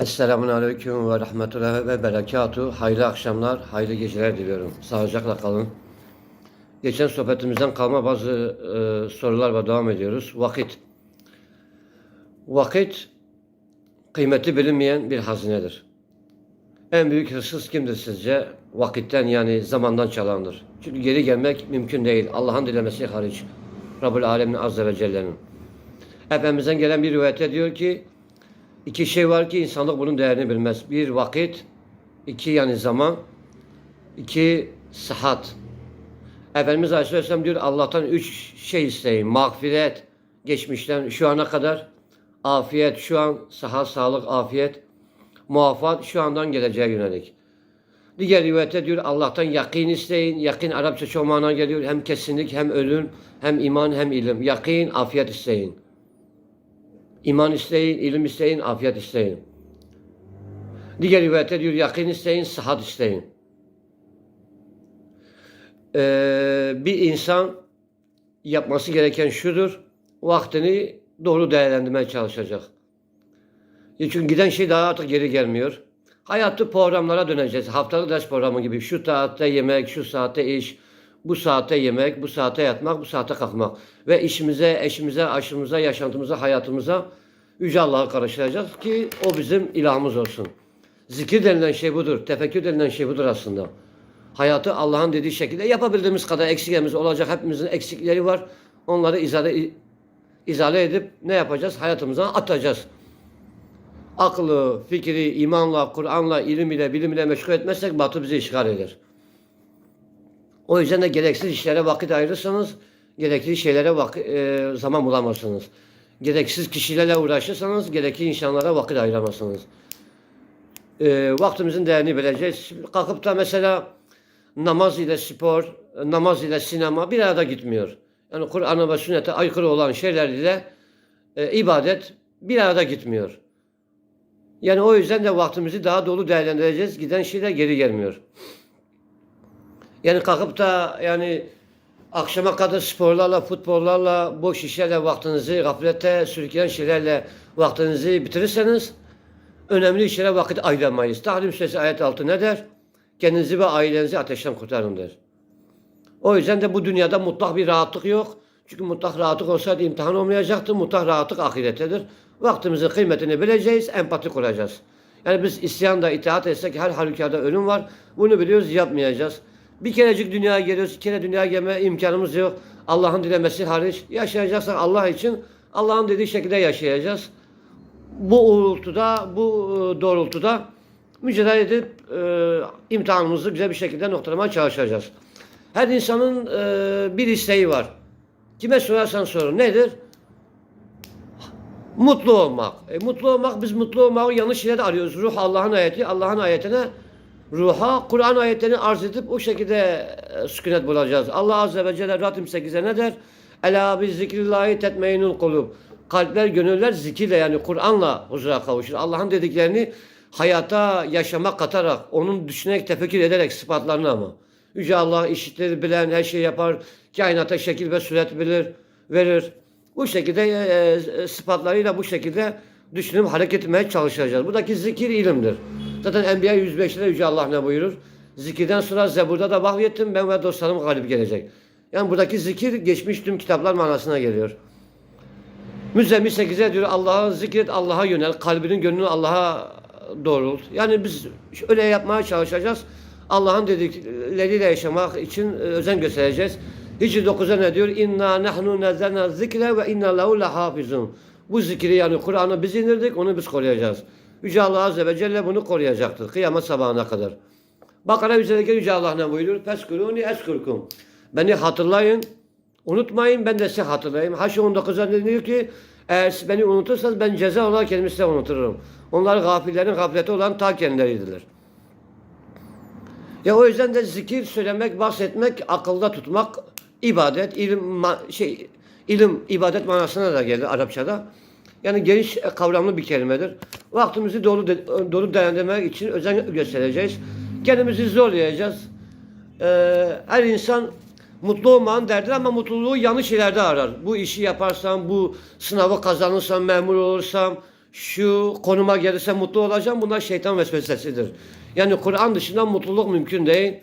Esselamun Aleyküm ve Rahmetullahi ve Berekatuhu. Hayırlı akşamlar, hayırlı geceler diliyorum. Sağlıcakla kalın. Geçen sohbetimizden kalma bazı e, sorular ve devam ediyoruz. Vakit. Vakit kıymeti bilinmeyen bir hazinedir. En büyük hırsız kimdir sizce? Vakitten yani zamandan çalandır. Çünkü geri gelmek mümkün değil. Allah'ın dilemesi hariç. Rabbul Alemin Azze ve Celle'nin. Efendimiz'den gelen bir rivayette diyor ki İki şey var ki insanlık bunun değerini bilmez. Bir vakit, iki yani zaman, iki sıhhat. Efendimiz Aleyhisselam diyor Allah'tan üç şey isteyin. Mağfiret, geçmişten şu ana kadar. Afiyet, şu an sıhhat, sağlık, afiyet. Muafat, şu andan geleceğe yönelik. Diğer rivayette diyor Allah'tan yakin isteyin. Yakin Arapça çok mana geliyor. Hem kesinlik, hem ölüm, hem iman, hem ilim. Yakin, afiyet isteyin. İman isteyin, ilim isteyin, afiyet isteyin. Diğer rivayette diyor yakin isteyin, sıhhat isteyin. Ee, bir insan yapması gereken şudur. Vaktini doğru değerlendirmeye çalışacak. Ya Çünkü giden şey daha artık geri gelmiyor. Hayatı programlara döneceğiz. Haftalık ders programı gibi. Şu saatte yemek, şu saatte iş, bu saatte yemek, bu saate yatmak, bu saate kalkmak. Ve işimize, eşimize, aşımıza, yaşantımıza, hayatımıza Yüce Allah'a karıştıracağız ki o bizim ilahımız olsun. Zikir denilen şey budur. Tefekkür denilen şey budur aslında. Hayatı Allah'ın dediği şekilde yapabildiğimiz kadar eksiklerimiz olacak. Hepimizin eksikleri var. Onları izale, izale edip ne yapacağız? Hayatımıza atacağız. Aklı, fikri, imanla, Kur'an'la, ilim ile, bilim ile meşgul etmezsek batı bizi işgal eder. O yüzden de gereksiz işlere vakit ayırırsanız gerekli şeylere vak- e, zaman bulamazsınız. Gereksiz kişilerle uğraşırsanız gerekli insanlara vakit ayıramazsınız. E, vaktimizin değerini bileceğiz. Kalkıp da mesela namaz ile spor, namaz ile sinema bir arada gitmiyor. Yani Kur'an'a ve sünnete aykırı olan şeyler ile e, ibadet bir arada gitmiyor. Yani o yüzden de vaktimizi daha dolu değerlendireceğiz. Giden şeyler geri gelmiyor. Yani kalkıp da yani akşama kadar sporlarla, futbollarla, boş işlerle vaktinizi gaflete sürükleyen şeylerle vaktinizi bitirirseniz önemli işlere vakit ayıramayız. Tahrim Suresi ayet 6 ne der? Kendinizi ve ailenizi ateşten kurtarın der. O yüzden de bu dünyada mutlak bir rahatlık yok. Çünkü mutlak rahatlık olsaydı imtihan olmayacaktı. Mutlak rahatlık ahirettedir. Vaktimizin kıymetini bileceğiz, empati kuracağız. Yani biz isyanda itaat etsek her halükarda ölüm var. Bunu biliyoruz, yapmayacağız. Bir kerecik dünyaya geliyoruz, iki kere dünyaya gelme imkanımız yok. Allah'ın dilemesi hariç. Yaşayacaksak Allah için Allah'ın dediği şekilde yaşayacağız. Bu uğultuda, bu e, doğrultuda mücadele edip e, imtihanımızı güzel bir şekilde noktalamaya çalışacağız. Her insanın e, bir isteği var. Kime sorarsan sorun. Nedir? Mutlu olmak. E, mutlu olmak, biz mutlu olmayı yanlış yerde arıyoruz. Ruh Allah'ın ayeti, Allah'ın ayetine ruha Kur'an ayetlerini arz edip o şekilde e, sükunet bulacağız. Allah Azze ve Celle Rabbim 8'e ne der? Ela bi zikrillahi tetmeinul kulub. Kalpler, gönüller zikirle yani Kur'an'la huzura kavuşur. Allah'ın dediklerini hayata yaşamak katarak, onun düşünerek, tefekkür ederek sıfatlarını ama. Yüce Allah işitleri bilen, her şeyi yapar. Kainata şekil ve suret bilir, verir. Bu şekilde e, e, sıfatlarıyla bu şekilde düşünüp hareket etmeye çalışacağız. Buradaki zikir ilimdir. Zaten Enbiya 105'te Yüce Allah ne buyurur? Zikirden sonra Zebur'da da vahyettim ben ve dostlarım galip gelecek. Yani buradaki zikir geçmiş tüm kitaplar manasına geliyor. Müzzemmil 8'e diyor Allah'a zikret, Allah'a yönel, kalbinin gönlünü Allah'a doğrult. Yani biz öyle yapmaya çalışacağız. Allah'ın dedikleriyle yaşamak için e, özen göstereceğiz. Hicri 9'a ne diyor? İnna nahnu nazzalna zikre ve inna lehu lahafizun. Bu zikri yani Kur'an'ı biz indirdik, onu biz koruyacağız. Yüce Allah Azze ve Celle bunu koruyacaktır. Kıyamet sabahına kadar. Bakara üzerindeki Yüce Allah ne buyuruyor? Feskuruni eskurkum. Beni hatırlayın, unutmayın, ben de size hatırlayayım. Haşr 19'da diyor ki, eğer beni unutursanız ben ceza olarak kendimi size unuturum. Onlar gafillerin gafleti olan ta kendileridirler. Ya o yüzden de zikir söylemek, bahsetmek, akılda tutmak, ibadet, ilim, şey, ilim, ibadet manasına da gelir Arapçada. Yani geniş kavramlı bir kelimedir. Vaktimizi dolu, dolu değerlendirmek için özen göstereceğiz. Kendimizi zorlayacağız. Ee, her insan mutlu olmanın derdir ama mutluluğu yanlış yerlerde arar. Bu işi yaparsam, bu sınavı kazanırsam, memur olursam, şu konuma gelirse mutlu olacağım. Bunlar şeytan vesvesesidir. Yani Kur'an dışında mutluluk mümkün değil.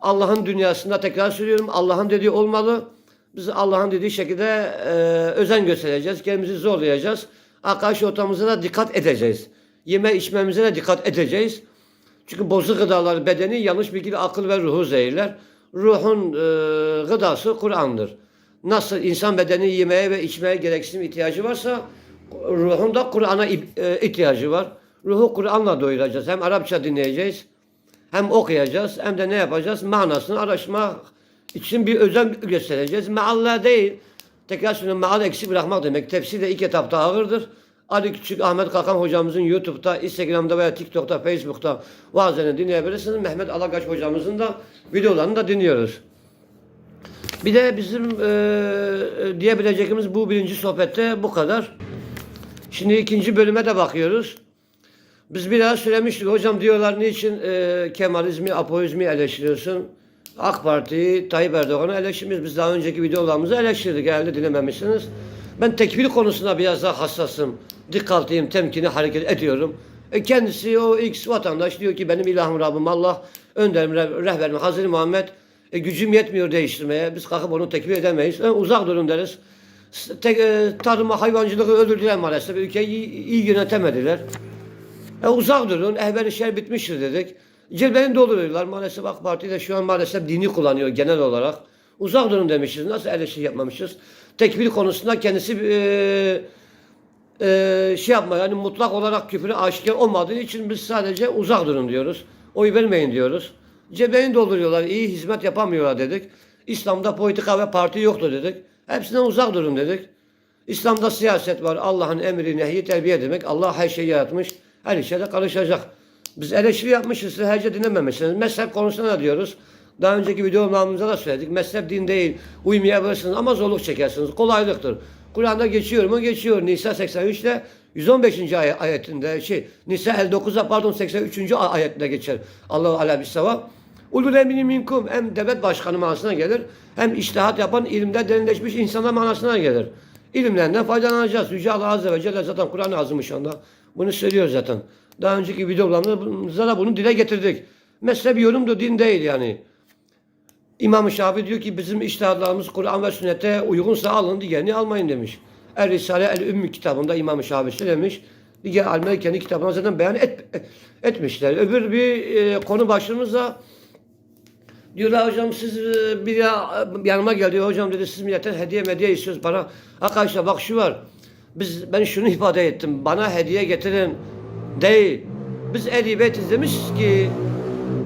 Allah'ın dünyasında tekrar söylüyorum Allah'ın dediği olmalı. Biz Allah'ın dediği şekilde e, özen göstereceğiz. Kendimizi zorlayacağız. Arkadaş ortamımıza da dikkat edeceğiz. Yeme içmemize de dikkat edeceğiz. Çünkü bozuk gıdalar bedeni yanlış bilgiyle akıl ve ruhu zehirler. Ruhun e, gıdası Kur'an'dır. Nasıl insan bedeni yemeye ve içmeye gereksinim ihtiyacı varsa ruhun da Kur'an'a ihtiyacı var. Ruhu Kur'an'la doyuracağız. Hem Arapça dinleyeceğiz, hem okuyacağız, hem de ne yapacağız? Manasını araştırmak için bir özen göstereceğiz. Mealla değil. Tekrar söylüyorum, meal eksik bırakmak demek. Tefsir de ilk etapta ağırdır. Ali Küçük Ahmet Kakan hocamızın YouTube'da, Instagram'da veya TikTok'ta, Facebook'ta vaazlarını dinleyebilirsiniz. Mehmet Alagaç hocamızın da videolarını da dinliyoruz. Bir de bizim eee diyebileceğimiz bu birinci sohbette bu kadar. Şimdi ikinci bölüme de bakıyoruz. Biz biraz söylemiştik hocam diyorlar niçin eee Kemalizmi, Apoizmi eleştiriyorsun? AK Parti'yi, Tayyip Erdoğan'ı eleştirmiş. Biz daha önceki videolarımızı eleştirdik. Herhalde dinlememişsiniz. Ben tekfir konusunda biraz daha hassasım. Dikkatliyim, temkini hareket ediyorum. E kendisi o X vatandaş diyor ki benim ilahım Rabbim Allah, önderim, re- rehberim Hazreti Muhammed. E, gücüm yetmiyor değiştirmeye. Biz kalkıp onu tekfir edemeyiz. E, uzak durun deriz. Tek, e, tarıma, hayvancılığı öldürdüler maalesef. Ülkeyi iyi, yönetemediler. E, uzak durun, ehvel işler bitmiştir dedik. Cilbeni dolduruyorlar. Maalesef AK Parti de şu an maalesef dini kullanıyor genel olarak. Uzak durun demişiz. Nasıl eleştiri yapmamışız? Tekbir konusunda kendisi e, e, şey yapma yani mutlak olarak küfürü aşikar olmadığı için biz sadece uzak durun diyoruz. Oy vermeyin diyoruz. Cebeni dolduruyorlar. iyi hizmet yapamıyorlar dedik. İslam'da politika ve parti yoktur dedik. Hepsinden uzak durun dedik. İslam'da siyaset var. Allah'ın emri, nehyi, terbiye demek. Allah her şeyi yaratmış. Her işe de karışacak. Biz eleştiri yapmışız. Siz herce dinlememişsiniz. Mezhep konusunda ne diyoruz? Daha önceki videolarımızda da söyledik. Mezhep din değil. Uymayabilirsiniz ama zorluk çekersiniz. Kolaylıktır. Kur'an'da geçiyor mu? Geçiyor. Nisa 83'te 115. ay- ayetinde şey Nisa 59'da pardon 83. a- ayetinde geçer. Allahu aleyhi ve sellem. Ulul emri minkum hem devlet başkanı manasına gelir hem iştihat yapan ilimde derinleşmiş insanlar manasına gelir. İlimlerinden faydalanacağız. Yüce Allah Azze ve Celle zaten Kur'an-ı Azimüşşan'da bunu söylüyor zaten. Daha önceki videolarımızda da bunu dile getirdik. Mezhep yorumdu, din değil yani. İmam-ı Şafii diyor ki bizim iştihadlarımız Kur'an ve sünnete uygunsa alın, diğerini almayın demiş. Er Risale El Ümmü kitabında İmam-ı Şafii söylemiş. Diğer alimler kendi kitabına zaten beyan et, etmişler. Öbür bir e, konu başlığımızda Diyorlar hocam siz e, bir ya- yanıma geldi hocam dedi siz milletten hediye mediye istiyoruz bana. Arkadaşlar bak şu var. Biz ben şunu ifade ettim. Bana hediye getirin değil. Biz edibiyetiz demiş ki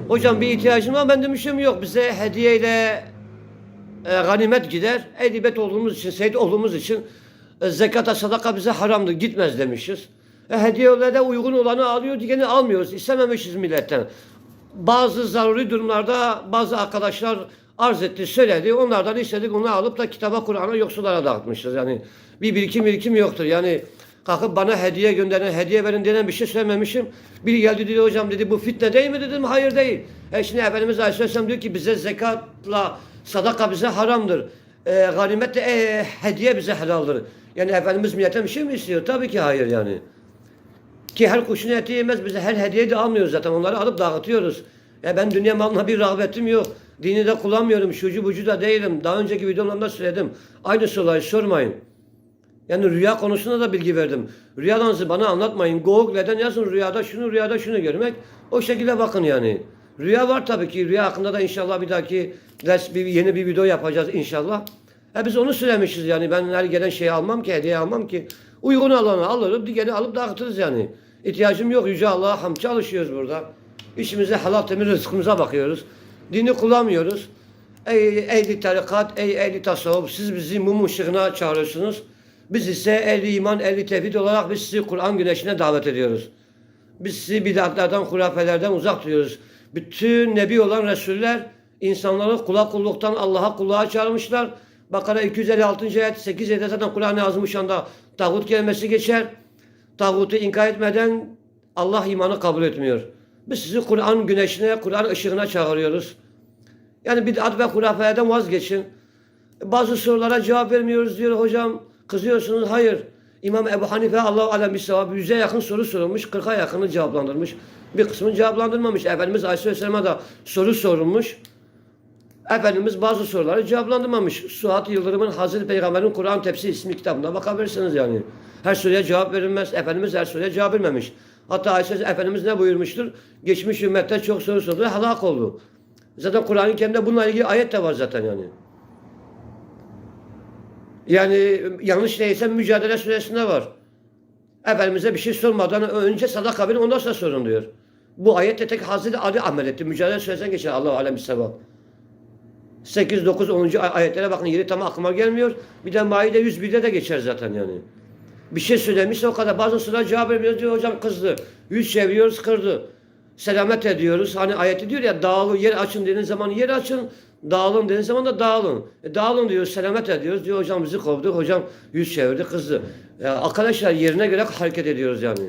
hocam bir ihtiyacım var ben demişim yok bize hediyeyle e, ganimet gider. Edibet olduğumuz için, seyit olduğumuz için e, zekata sadaka bize haramdır gitmez demişiz. E, hediyeyle uygun olanı alıyor, diğerini almıyoruz. İstememişiz milletten. Bazı zaruri durumlarda bazı arkadaşlar arz etti, söyledi. Onlardan istedik, onu alıp da kitaba, Kur'an'a, yoksullara dağıtmışız. Yani bir birikim birikim yoktur. Yani kalkıp bana hediye gönderin, hediye verin denen bir şey söylememişim. Biri geldi dedi hocam dedi bu fitne değil mi dedim. Hayır değil. E şimdi Efendimiz Aleyhisselam diyor ki bize zekatla sadaka bize haramdır. E, ganimet e, hediye bize helaldir. Yani Efendimiz milletten bir şey mi istiyor? Tabii ki hayır yani. Ki her kuşun eti yemez. Bize her hediye de almıyoruz zaten. Onları alıp dağıtıyoruz. Ya ben dünya malına bir rağbetim yok. Dini de kullanmıyorum. Şucu bucu da değilim. Daha önceki videolarımda söyledim. Aynı soruları sormayın. Yani rüya konusunda da bilgi verdim. Rüyalarınızı bana anlatmayın. Google'den yazın rüyada şunu rüyada şunu görmek. O şekilde bakın yani. Rüya var tabii ki. Rüya hakkında da inşallah bir dahaki ders bir yeni bir video yapacağız inşallah. E biz onu söylemişiz yani. Ben her gelen şeyi almam ki, hediye almam ki. Uygun olanı alırım, diğerini alıp dağıtırız yani. İhtiyacım yok. Yüce Allah'a ham çalışıyoruz burada. İşimize halal temiz rızkımıza bakıyoruz. Dini kullanmıyoruz. Ey ehli tarikat, ey ehli tasavvuf siz bizi mum ışığına çağırıyorsunuz. Biz ise ehli iman, ehli tevhid olarak biz sizi Kur'an güneşine davet ediyoruz. Biz sizi bidatlardan, hurafelerden uzak tutuyoruz. Bütün nebi olan Resuller insanları kula kulluktan Allah'a kulluğa çağırmışlar. Bakara 256. ayet 8 ayette zaten Kur'an-ı Azimüşşan'da tağut kelimesi geçer. Tağutu inkar etmeden Allah imanı kabul etmiyor. Biz sizi Kur'an güneşine, Kur'an ışığına çağırıyoruz. Yani bid'at ve hurafelerden vazgeçin. Bazı sorulara cevap vermiyoruz diyor hocam. Kızıyorsunuz. Hayır. İmam Ebu Hanife Allah alem bir 100'e yakın soru sorulmuş. 40'a yakını cevaplandırmış. Bir kısmını cevaplandırmamış. Efendimiz Aleyhisselam'a da soru sorulmuş. Efendimiz bazı soruları cevaplandırmamış. Suat Yıldırım'ın Hazreti Peygamber'in Kur'an Tepsi isimli kitabına bakabilirsiniz yani. Her soruya cevap verilmez. Efendimiz her soruya cevap vermemiş. Hatta Ayşe Efendimiz ne buyurmuştur? Geçmiş ümmette çok soru sordu ve helak oldu. Zaten Kur'an-ı Kerim'de bununla ilgili ayet de var zaten yani. Yani yanlış neyse Mücadele Suresinde var. Efendimiz'e bir şey sormadan önce sadaka verin ondan sonra sorun diyor. Bu ayette tek Hazreti Ali amel etti. Mücadele Suresi'nden geçer Allah-u Alem sevap. 8, 9, 10. ay- ayetlere bakın yeri tam aklıma gelmiyor. Bir de Maide 101'de de geçer zaten yani. Bir şey söylemişse o kadar. Bazı sorulara cevap vermiyoruz diyor hocam kızdı. Yüz çeviriyoruz kırdı. Selamet ediyoruz. Hani ayeti diyor ya dağılın yer açın dediğiniz zaman yer açın. Dağılın dediğiniz zaman da dağılın. E, dağılın diyor selamet ediyoruz. Diyor hocam bizi kovdu. Hocam yüz çevirdi kızdı. Ya, arkadaşlar yerine göre hareket ediyoruz yani.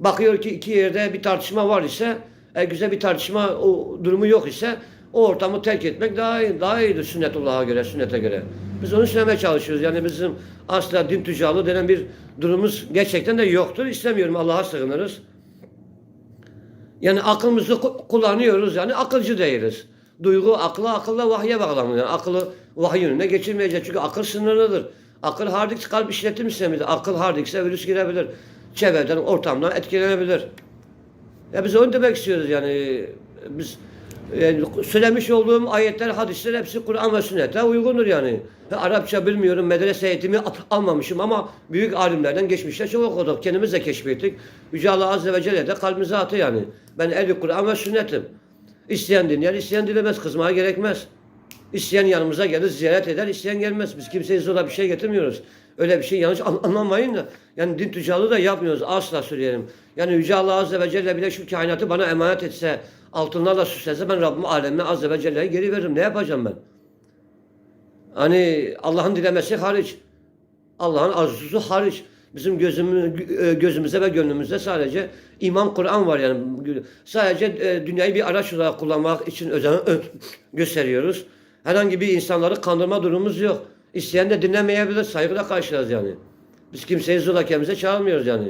Bakıyor ki iki yerde bir tartışma var ise e, güzel bir tartışma o durumu yok ise o ortamı terk etmek daha iyi, daha iyidir sünnetullah'a göre, sünnete göre. Biz onu söylemeye çalışıyoruz. Yani bizim asla din tüccarlığı denen bir durumumuz gerçekten de yoktur. İstemiyorum Allah'a sığınırız. Yani aklımızı ku- kullanıyoruz yani akılcı değiliz. Duygu akla akılla vahye bağlanıyor. Yani akıllı vahiy yönüne geçirmeyeceğiz. Çünkü akıl sınırlıdır. Akıl hardix kalp işletim sistemidir. Akıl hardikse virüs girebilir. Çevreden, ortamdan etkilenebilir. Ya biz onu demek istiyoruz yani. Biz yani söylemiş olduğum ayetler, hadisler hepsi Kur'an ve sünnete uygundur yani. Ha, Arapça bilmiyorum, medrese eğitimi al- almamışım ama büyük alimlerden geçmişte çok okuduk. Kendimiz de keşfettik. Yüce Allah Azze ve Celle de kalbimize atı yani. Ben ehli Kur'an ve sünnetim. İsteyen dinler, isteyen dilemez. Kızmaya gerekmez. İsteyen yanımıza gelir, ziyaret eder, isteyen gelmez. Biz kimseye zorla bir şey getirmiyoruz. Öyle bir şey yanlış an- anlamayın da. Yani din tüccarlığı da yapmıyoruz. Asla söyleyelim. Yani Yüce Allah Azze ve Celle bile şu kainatı bana emanet etse, altınlarla süslese ben Rabbim alemine Azze ve Celle'ye geri veririm. Ne yapacağım ben? Hani Allah'ın dilemesi hariç. Allah'ın arzusu hariç. Bizim gözümü, e, gözümüzde ve gönlümüzde sadece iman Kur'an var yani. Sadece e, dünyayı bir araç olarak kullanmak için özen gösteriyoruz. Herhangi bir insanları kandırma durumumuz yok. İsteyen de dinlemeyebilir. Saygıyla karşılarız yani. Biz kimseyi zorla çağırmıyoruz yani.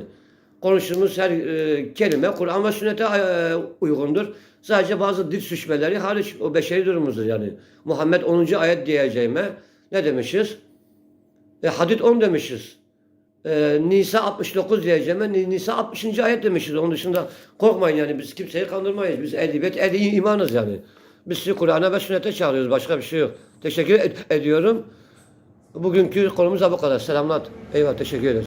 Konuştuğumuz her e, kelime Kur'an ve sünnete e, uygundur. Sadece bazı dil suçmeleri hariç o beşeri durumumuzdur yani. Muhammed 10. ayet diyeceğime ne demişiz? E, Hadid 10 demişiz. E, Nisa 69 diyeceğime Ni- Nisa 60. ayet demişiz. Onun dışında korkmayın yani biz kimseyi kandırmayız. Biz elbet ehli imanız yani. Biz sizi Kur'an'a ve sünnete çağırıyoruz. Başka bir şey yok. Teşekkür ed- ediyorum. Bugünkü konumuz da bu kadar. Selamlar. Eyvallah teşekkür ederim.